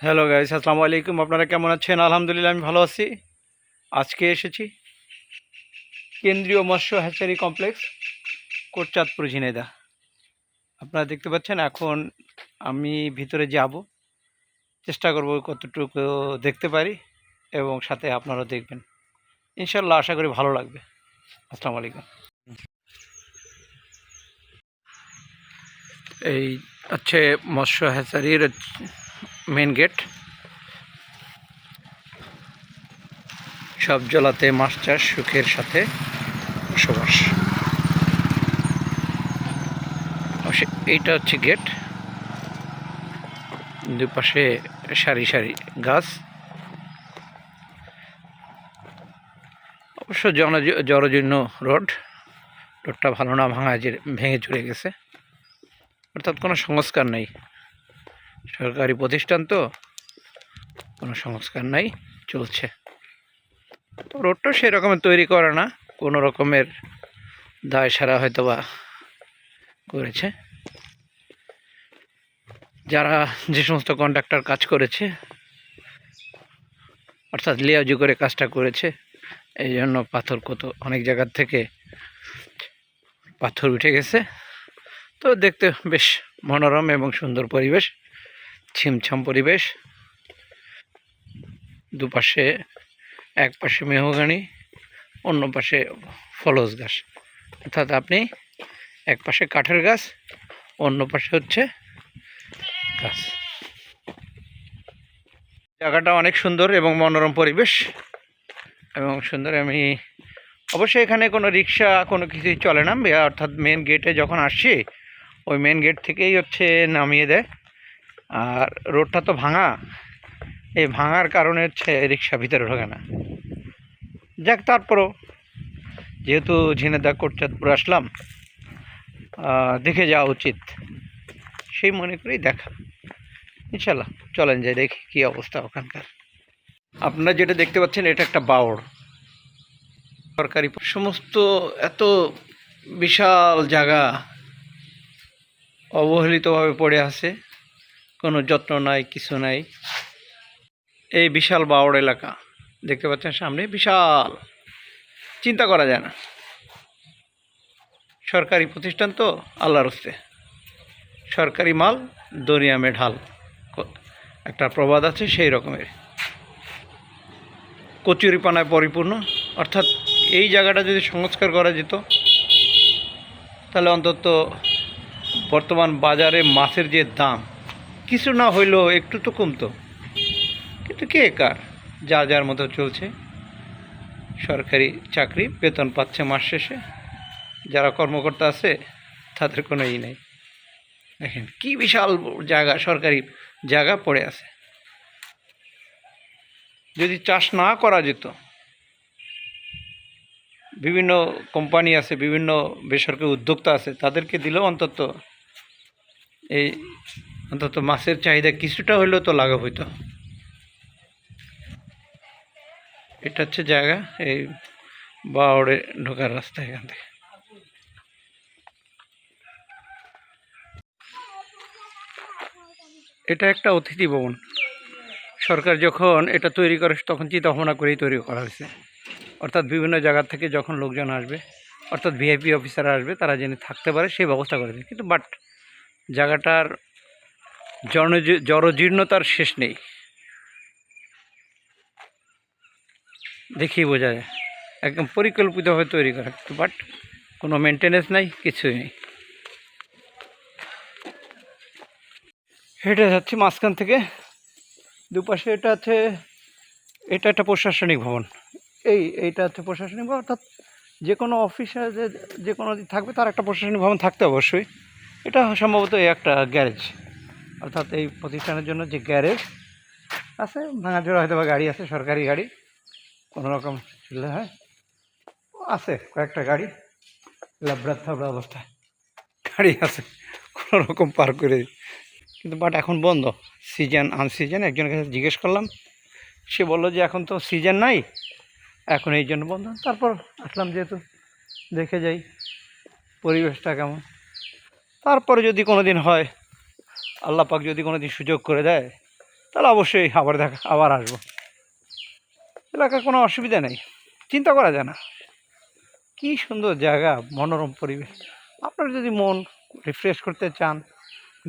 Hello guys আসসালামু আলাইকুম আপনারা কেমন আছেন আলহামদুলিল্লাহ আমি ভালো আছি আজকে এসেছি কেন্দ্রীয় মৎস্য হ্যাচারি কমপ্লেক্স কোটচাঁদপুর ঝিনেদা আপনারা দেখতে পাচ্ছেন এখন আমি ভিতরে যাব চেষ্টা করব কতটুকু দেখতে পারি এবং সাথে আপনারাও দেখবেন ইনশাল্লাহ আশা করি ভালো লাগবে আসসালামু আলাইকুম এই হচ্ছে মৎস্য হ্যাচারির মেন গেট সব জলাতে মাছ চাষ সুখের সাথে বসবাস। এইটা হচ্ছে গেট দুপাশে সারি সারি গাছ। অবশ্য জন জরজীর্ণ রোড। রোডটা ভালো না ভাঙা ভেঙে চলে গেছে। অর্থাৎ কোনো সংস্কার নেই। সরকারি প্রতিষ্ঠান তো, কোনো সংস্কার নাই, চলছে। তো রোডটা সেই রকমের তৈরি করে না, কোনো রকমের দায় সারা হয়তো বা করেছে। যারা যে সমস্ত কন্ট্রাক্টর কাজ করেছে, অর্থাৎ লিয়াজু করে কাজটা করেছে, এই জন্য পাথর কত, অনেক জায়গার থেকে পাথর উঠে গেছে। তো দেখতে বেশ মনোরম এবং সুন্দর পরিবেশ। ছিমছাম পরিবেশ। দুপাশে এক পাশে মেহগানি, অন্য পাশে ফলস গাছ। অর্থাৎ আপনি এক পাশে কাঠের গাছ, অন্য পাশে হচ্ছে গাছ। জায়গাটা অনেক সুন্দর এবং মনোরম পরিবেশ। এবং সুন্দর আমি অবশ্যই এখানে কোনো রিক্সা, কোনো কিছুই চলে না। অর্থাৎ মেন গেটে যখন আসছি, ওই মেন গেট থেকেই হচ্ছে নামিয়ে দেয়। আর রোডটা তো ভাঙা। এই ভাঙার কারণে হচ্ছে রিক্সা ভিতরে ঢোকে না। যাক, তারপরও যেহেতু ঝিনেদা কোটচাঁদপুর আসলাম দেখে যাওয়া উচিত। সেই মনে করেই দেখা। ইনশাল্লাহ চলেন যাই, দেখি কী অবস্থা ওখানকার। আপনারা যেটা দেখতে পাচ্ছেন, এটা একটা বাওড় সরকারি সমস্ত এত বিশাল জায়গা অবহেলিতভাবে পড়ে আছে। কোনো যত্ন নাই, কিছু নাই। এই বিশাল বাওড় এলাকা, দেখতে পাচ্ছেন সামনে, বিশাল। চিন্তা করা যায় না। সরকারি প্রতিষ্ঠান তো আল্লাহর হস্তে। সরকারি মাল দরিয়ামে ঢাল। একটা প্রবাদ আছে সেই রকমের। কচুরিপানায় পরিপূর্ণ। অর্থাৎ এই জায়গাটা যদি সংস্কার করা যেত, তাহলে অন্তত বর্তমান বাজারে মাছের যে দাম কিছু না হইলেও একটু তো কমতো। কিন্তু কে কার? যা যার মতো চলছে। সরকারি চাকরি, বেতন পাচ্ছে মাস শেষে। যারা কর্মকর্তা আছে, তাদের কোনো ই নেই। দেখেন, কি বিশাল জায়গা, সরকারি জায়গা পড়ে আছে। যদি চাষ না করা যেত, বিভিন্ন কোম্পানি আছে, বিভিন্ন বেসরকারি উদ্যোক্তা আছে, তাদেরকে দিলেও অন্তত এই অন্তত মাছের চাহিদা কিছুটা হলেও তো লাঘব হইতো। এটা হচ্ছে জায়গা, এই বাওড়ে ঢোকার রাস্তা এখান থেকে। এটা একটা অতিথি ভবন। সরকার যখন এটা তৈরি করে, তখন চিন্তা ভাবনা করেই তৈরি করা হয়েছে। অর্থাৎ বিভিন্ন জায়গা থেকে যখন লোকজন আসবে, অর্থাৎ ভিআইপি অফিসাররা আসবে, তারা যেন থাকতে পারে, সেই ব্যবস্থা করেছে কিন্তু বাট জায়গাটার জরজীর্ণতার শেষ নেই। দেখেই বোঝা যায়। একদম পরিকল্পিতভাবে তৈরি করা কিন্তু বাট কোনো মেনটেনেন্স নাই, কিছুই নেই। হেঁটে যাচ্ছি মাঝখান থেকে। দুপাশে এটা আছে, এটা একটা প্রশাসনিক ভবন। এই, এইটা হচ্ছে প্রশাসনিক ভবন, অর্থাৎ যে কোনো অফিসে যে যে কোনো থাকবে, তার একটা প্রশাসনিক ভবন থাকতে অবশ্যই। এটা সম্ভবত একটা গ্যারেজ অর্থাৎ এই প্রতিষ্ঠানের জন্য যে গ্যারেজ আছে ভাঙাচোরা হয়তো বা গাড়ি আছে, সরকারি গাড়ি, কোনো রকম চললে হয়? আছে, কয়েকটা গাড়ি লাবড়া থাবড়া অবস্থায় গাড়ি আছে, কোনো রকম পার করে কিন্তু বাট এখন বন্ধ, সিজন, আনসিজন, একজনের কাছে জিজ্ঞেস করলাম, সে বলল যে এখন তো সিজন নাই, এখন এই জন্য বন্ধ। তারপর আসলাম যেহেতু, দেখে যাই, পরিবেশটা কেমন। তারপরে যদি কোনো দিন হয় আল্লাহ পাক যদি কোনো দিন সুযোগ করে দেয়, তাহলে অবশ্যই আবার দেখা, আবার আসব। এলাকার কোনো অসুবিধা নেই। চিন্তা করা যায় না। কী সুন্দর জায়গা, মনোরম পরিবেশ। আপনার যদি মন রিফ্রেশ করতে চান,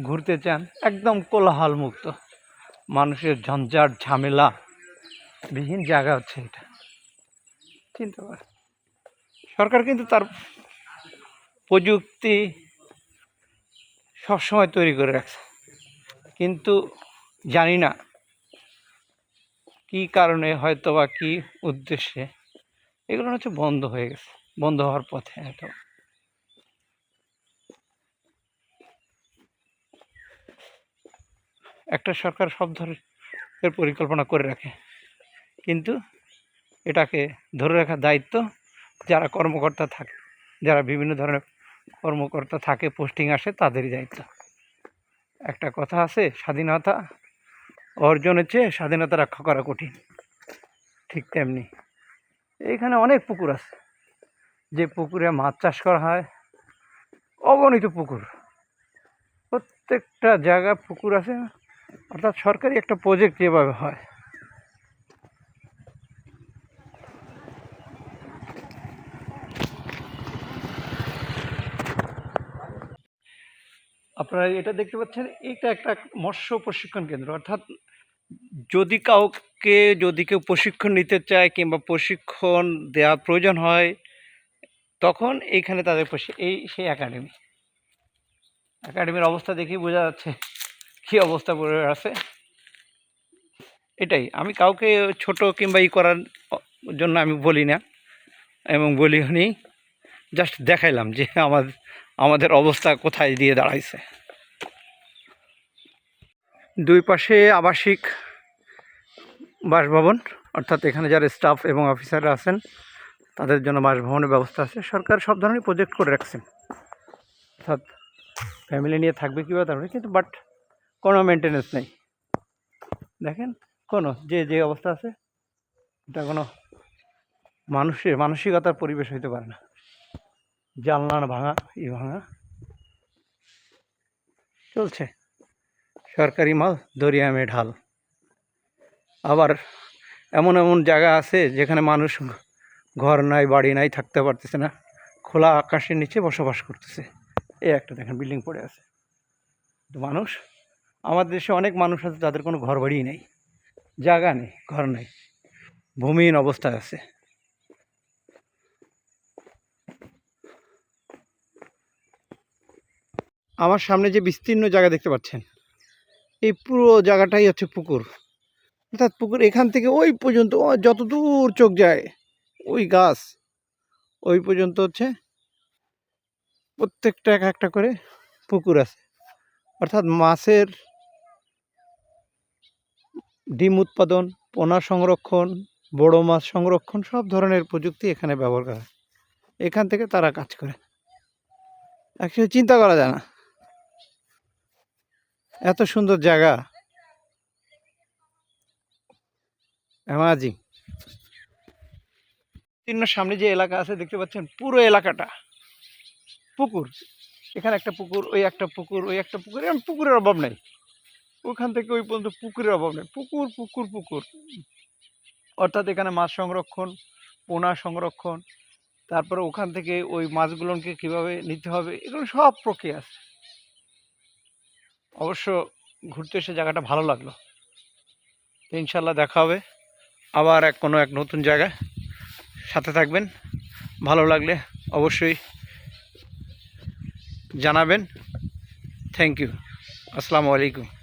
ঘুরতে চান, একদম কোলাহল মুক্ত মানুষের ঝঞ্ঝাট, ঝামেলা, বিহীন জায়গা হচ্ছে এটা। চিন্তা করেন সরকার কিন্তু তার প্রযুক্তি সবসময় তৈরি করে রাখছে। কিন্তু জানি না কী কারণে হয়তো বা কী উদ্দেশ্যে এগুলো হচ্ছে বন্ধ হয়ে গেছে, বন্ধ হওয়ার পথে হয়তো একটা সরকার সব ধরনের পরিকল্পনা করে রাখে, কিন্তু এটাকে ধরে রাখার দায়িত্ব যারা কর্মকর্তা থাকে, যারা বিভিন্ন ধরনের কর্মকর্তা থাকে, পোস্টিং আসে, তাদেরই দায়িত্ব। একটা কথা আছে, স্বাধীনতা অর্জনের চেয়ে স্বাধীনতা রক্ষা করা কঠিন। ঠিক তেমনি। এইখানে অনেক পুকুর আছে। যে পুকুরে মাছ চাষ করা হয়, অগণিত পুকুর। প্রত্যেকটা জায়গায় পুকুর আছে, অর্থাৎ সরকারি একটা প্রজেক্ট যেভাবে হয়। আপনারা এটা দেখতে পাচ্ছেন, এটা একটা মৎস্য প্রশিক্ষণ কেন্দ্র। অর্থাৎ যদি কাউকে, যদি কেউ প্রশিক্ষণ নিতে চায় কিংবা প্রশিক্ষণ দেওয়া প্রয়োজন হয়, তখন এইখানে তাদের এই সেই একাডেমি একাডেমির অবস্থা দেখেই বোঝা যাচ্ছে কী অবস্থা পড়ে আছে। এটাই, আমি কাউকে ছোট কিংবা ই করার জন্য আমি বলি না, এবং বলিও নি জাস্ট দেখাইলাম যে আমার আমাদের অবস্থা কোথায় দিয়ে দাঁড়াইছে। দুই পাশে আবাসিক বাসভবন, অর্থাৎ এখানে যারা স্টাফ এবং অফিসাররা আছেন, তাদের জন্য বাসভবনের ব্যবস্থা আছে। সরকার সব ধরনের প্রজেক্ট করে রাখছেন অর্থাৎ ফ্যামিলি নিয়ে থাকবে কীভাবে তারপরে কিন্তু বাট কোনো মেনটেনেন্স নেই। দেখেন, কোনো, যে যে অবস্থা আছে, এটা কোনো মানুষের, মানসিকতার পরিবেশ হইতে পারে না। জানলা ভাঙা, ই ভাঙা, চলছে। সরকারি মাল দরিয়ামে ঢাল। আবার এমন এমন জায়গা আছে যেখানে মানুষ ঘর নাই, বাড়ি নাই, থাকতে পারতেছে না। খোলা আকাশের নিচে বসবাস করতেছে। এই একটা দেখেন বিল্ডিং পড়ে আছে। তো মানুষ, আমাদের দেশে অনেক মানুষ আছে যাদের কোনো ঘর বাড়ি নেই, জায়গা নেই, ঘর নেই, ভূমিহীন অবস্থায় আছে। আমার সামনে যে বিস্তীর্ণ জায়গা দেখতে পাচ্ছেন এই পুরো জায়গাটাই হচ্ছে পুকুর। অর্থাৎ পুকুর এখান থেকে ওই পর্যন্ত যত দূর চোখ যায়, ওই গাছ, ওই পর্যন্ত হচ্ছে প্রত্যেকটা এক একটা করে পুকুর আছে। অর্থাৎ মাছের ডিম উৎপাদন, পোনা সংরক্ষণ, বড় মাছ সংরক্ষণ, সব ধরনের প্রযুক্তি এখানে ব্যবহার করা হয়। এখান থেকে তারা কাজ করে। অ্যাকচুয়ালি চিন্তা করা যায় না। এত সুন্দর জায়গা। অ্যামাজিং তিন্নর সামনে যে এলাকা আছে, দেখতে পাচ্ছেন পুরো এলাকাটা। পুকুর। এখানে একটা পুকুর, ওই একটা পুকুর, ওই একটা পুকুর এরকম পুকুরের অভাব নেই। ওখান থেকে ওই পর্যন্ত পুকুরের অভাব নেই। পুকুর পুকুর পুকুর। অর্থাৎ এখানে মাছ সংরক্ষণ, পোনা সংরক্ষণ, তারপরে ওখান থেকে ওই মাছগুলোকে কীভাবে নিতে হবে, এগুলো সব প্রক্রিয়া আছে। অবশ্য ঘুরতে এসে জায়গাটা ভালো লাগল। ইনশাল্লাহ দেখা হবে। আবার এক কোনো এক নতুন জায়গায় সাথে থাকবেন। ভালো লাগলে অবশ্যই জানাবেন। Thank you. আসসালামু আলাইকুম।